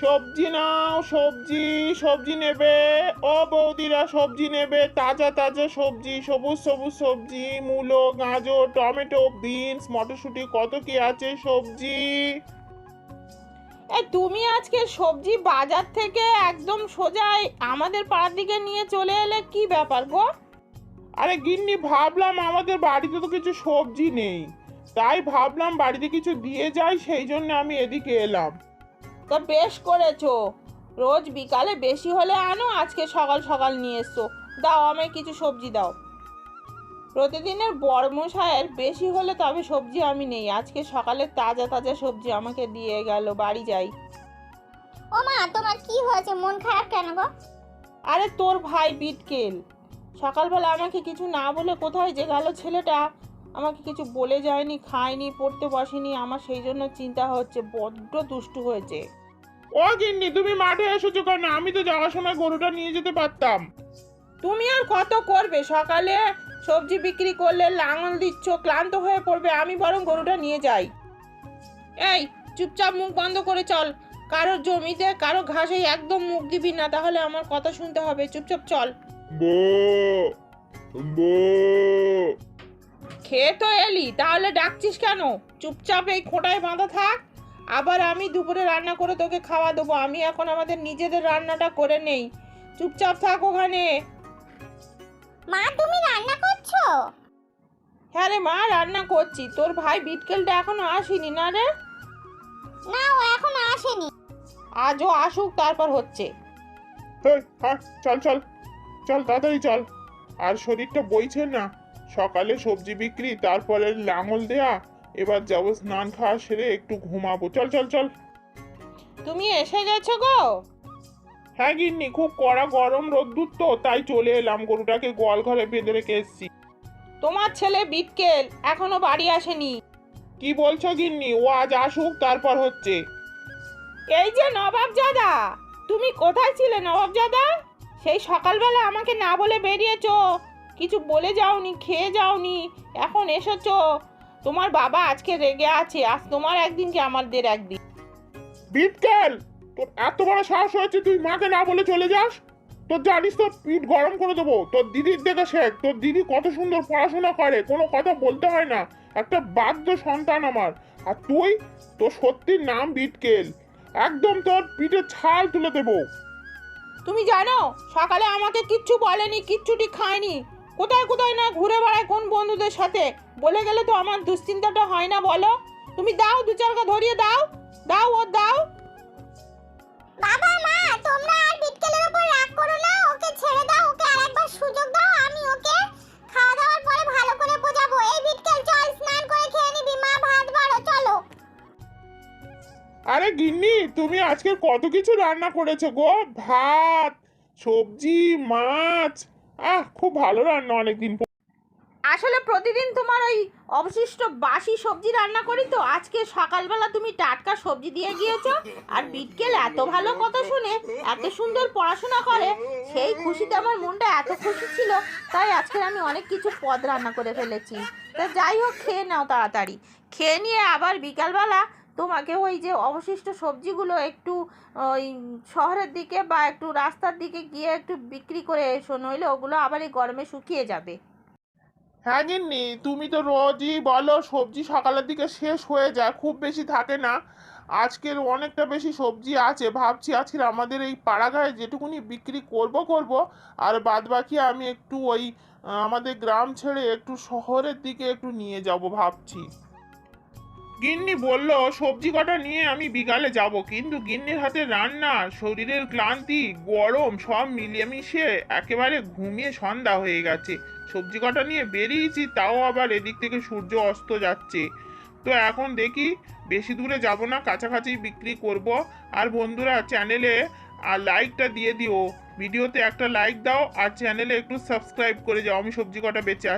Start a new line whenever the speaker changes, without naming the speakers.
সবজি নাও সবজি সবজি নেবে। ও বৌদিরা সবজি নেবে। তাজা তাজা সবজি সবুজ সবুজ সবজি মূলো গাজর টমেটো বিনস মটরশুঁটি কত কি আছে সবজি?
তুমি আজকে সবজি বাজার থেকে একদম সোজাই আমাদের পাড়ার দিকে নিয়ে চলে এলে কি ব্যাপার গো?
আরে গিন্নি ভাবলাম আমাদের বাড়িতে তো কিছু সবজি নেই। তাই ভাবলাম বাড়িতে কিছু দিয়ে যাই সেই জন্য আমি এদিকে এলাম।
তা বেশ করেছ। রোজ বিকালে বেশি হলে আনো আজকে সকাল সকাল নিয়ে এসছো দাও আমায় কিছু সবজি দাও। প্রতিদিনের বর্মশায়ের বেশি হলে তবে সবজি আমি নেই। আজকে সকালে তাজা তাজা সবজি আমাকে দিয়ে গেল বাড়ি যাই।
ও মা তোমার কি হয়েছে? মন খারাপ কেন গো?
আরে তোর ভাই বিটকেল। সকালবেলা আমাকে কিছু না বলে কোথায় যে গেল ছেলেটা? আমাকে কিছু বলে যায়নি খায়নি পড়তে বসেনি। আমার সেই জন্য চিন্তা হচ্ছে বড্ড দুষ্টু হয়েছে।
ও গিন্নি তুমি মাঠে এসেছ কেন? আমি তো যাওয়ার সময় গরুটা নিয়ে যেতে পারতাম।
তুমি আর কত করবে? সকালে সবজি বিক্রি করলে লাঙল দিচ্ছ ক্লান্ত হয়ে পড়বে আমি বরং গরুটা নিয়ে যাই। এই চুপচাপ মুখ বন্ধ করে চল। কারও জমিতে কারও ঘাসে একদম মুখ দিবি না তাহলে আমার কথা শুনতে হবে। চুপচাপ চল। খেয়ে তো এলি তাহলে ডাকছিস কেন? চুপচাপ এই খোঁটায় বাঁধা থাক। আবার আমি দুপুরে রান্না করে তোকে খাওয়া দেবো। আমি এখন আমাদের নিজেদের রান্নাটা করে নেই। চুপচাপ থাক ওখানে।
মা তুমি রান্না করছ?
হ্যাঁ রে মা রান্না করছি। তোর ভাই বিটকেলটা এখনও আসেনি না রে?
না ও এখনও আসেনি।
আজও আসুক তারপর হচ্ছে।
হেই, হাট, চল চল। চল তাড়াতাড়ি চল। আর শরীরটা বইছে না। সকালে সবজি বিক্রি তারপরে লাঙল দেয়া এবার যাব স্নান খাওয়া সেরে একটু ঘুমাবো। চল চল চল।
তুমি এসে গেছো গো?
হ্যাঁ গিন্নি খুব কড়া গরম রোদ্দুর তো তাই চলে এলাম। গরুটাকে গোয়াল ঘরে বেঁধে রেখে এসছি।
তোমার ছেলে বিটকেল এখনও বাড়ি আসেনি।
কি বলছো গিন্নি? ও আজ আসুক তারপর হচ্ছে।
এই যে নবাব নবাবজাদা তুমি কোথায় ছিলে নবাবজাদা? সেই সকালবেলা আমাকে না বলে বেরিয়েছো। কিছু বলে যাওনি খেয়ে যাওনি এখন এসেছ। তোমার বাবা আজকে রেগে আছে আজ তোমার একদিন কি আমাদের একদিন?
বিটকেল তোর এত বড় সাহস হয়েছে তুই মাকে না বলে চলে যাস? তোর জানিস তো পিঠ গরম করে দেবো তোর দিদির দেখে শেখ তোর দিদি কত সুন্দর পড়াশোনা করে কোনো কথা বলতে হয় না একটা বাধ্য সন্তান আমার। আর তুই তোর সত্যির নাম বিটকেল একদম তোর পিঠে ছাল তুলে দেবো।
তুমি জানো সকালে আমাকে কিচ্ছু বলেনি কিচ্ছুটি খায়নি। কোথায় কোথায় না ঘুরে বেড়ায় কোন বন্ধুদের সাথে? বলে গেলে তো আমার দুশ্চিন্তাটা হয় না বলো। তুমি দাও দু চারটা ধরিয়ে দাও। দাও ও দাও।
বাবা মা তোমরা আর বিটকেলের উপর রাগ করো না। ওকে ছেড়ে দাও ওকে আরেকবার সুযোগ দাও। আমি ওকে খাওয়া দাওয়ার পরে ভালো করে বোঝাবো। এই বিটকেল চল স্নান করে খেয়ে নিবি। মা ভাত বাড়ো চলো।
আরে গিন্নি তুমি আজকে কত কিছু রান্না করেছ গো? ভাত সবজি মাছ আহ, খুব ভালো রান্না অনেকদিন পর।
আসলে প্রতিদিন তোমার ওই অবশিষ্ট বাসি সবজি রান্না করি তো, আজকে সকালবেলা তুমি টাটকা সবজি দিয়ে গিয়েছো, আর বিটকেল এত ভালো কথা শুনে, এত সুন্দর পড়াশোনা করে, সেই খুশিতে আমার মনটা এত খুশি ছিল, তাই আজকে আমি অনেক কিছু পদ রান্না করে ফেলেছি। তা যাই হোক, খেয়ে নাও তাড়াতাড়ি। খেয়ে নিয়ে আবার বিকালবেলা তোমাকে ওই যে অবশিষ্ট সবজিগুলো একটু, ওই শহরের দিকে বা একটু রাস্তার দিকে গিয়ে একটু বিক্রি করে এসো, নইলে ওগুলো আবার এই গরমে শুকিয়ে যাবে।
হ্যাঁ গিন্নি, তুমি তো রোজই বলো সবজি সকালের দিকে শেষ হয়ে যায়, খুব বেশি থাকে না। আজকের অনেকটা বেশি সবজি আছে, ভাবছি আজকের আমাদের এই পাড়াগায় যেটুকুনি বিক্রি করব করব, আর বাদ বাকি আমি একটু ওই আমাদের গ্রাম ছেড়ে একটু শহরের দিকে একটু নিয়ে যাব ভাবছি। গিন্নি বলল, সবজি কটা নিয়ে আমি বিকালে যাব। কিন্তু গিন্নির হাতে রান্না, শরীরের ক্লান্তি, গরম, সব মিলিয়ে একেবারে ঘুমিয়ে সন্ধ্যা হয়ে গেছে। সবজি কটা নিয়ে বেরিয়েছি, তাও আবার এদিক থেকে সূর্য অস্ত যাচ্ছে। তো এখন দেখি, বেশি দূরে যাব না, কাছাকাছি বিক্রি করব। আর বন্ধুরা, চ্যানেলে আর লাইকটা দিয়ে দিও। ভিডিওতে একটা লাইক দাও, আর চ্যানেলে একটু সাবস্ক্রাইব করে যাও। আমি সবজি কটা বেঁচে